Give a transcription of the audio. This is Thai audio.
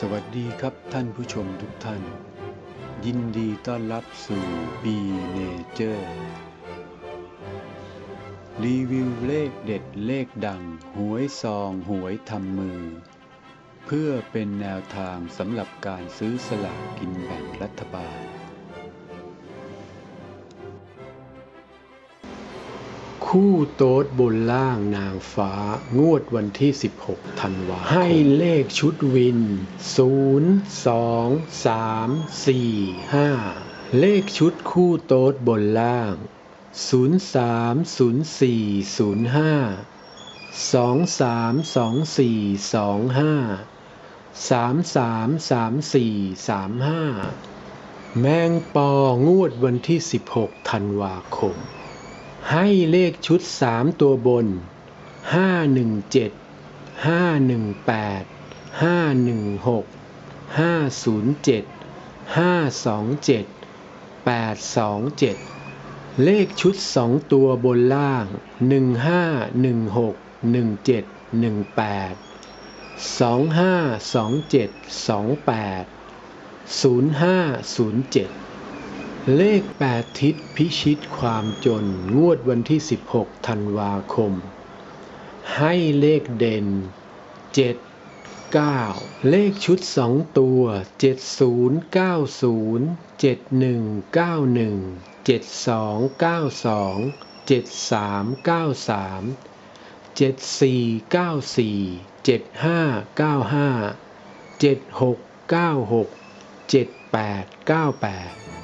สวัสดีครับท่านผู้ชมทุกท่าน ยินดีต้อนรับสู่ B Nature รีวิวเลขเด็ดเลขดัง หวยซองหวยทำมือ เพื่อเป็นแนวทางสำหรับการซื้อสลากกินแบ่งรัฐบาล คู่โต๊ดบนล่างนางฟ้างวดวันที่ 16 ธันวาคมให้เลขชุดวิน 0 2 3 4 5 เลขชุดคู่โต๊ดบนล่าง 0 3 0 4 0 5 2 3 2 4 2 5 3 3 3 4 3 5 แมงปองวดวันที่ 16 ธันวาคม ให้เลขชุด 3 ตัวบน 517 518 516 507 527 827 เลขชุด 2 ตัวบนล่าง 1516 17 18 2527 28 0507 เลข 8 ทิศพิชิตความจน งวดวันที่ 16 ธันวาคม ให้เลขเด่น 7 9 เลขชุด 2 ตัว 70 90 71 91 72 92 73 93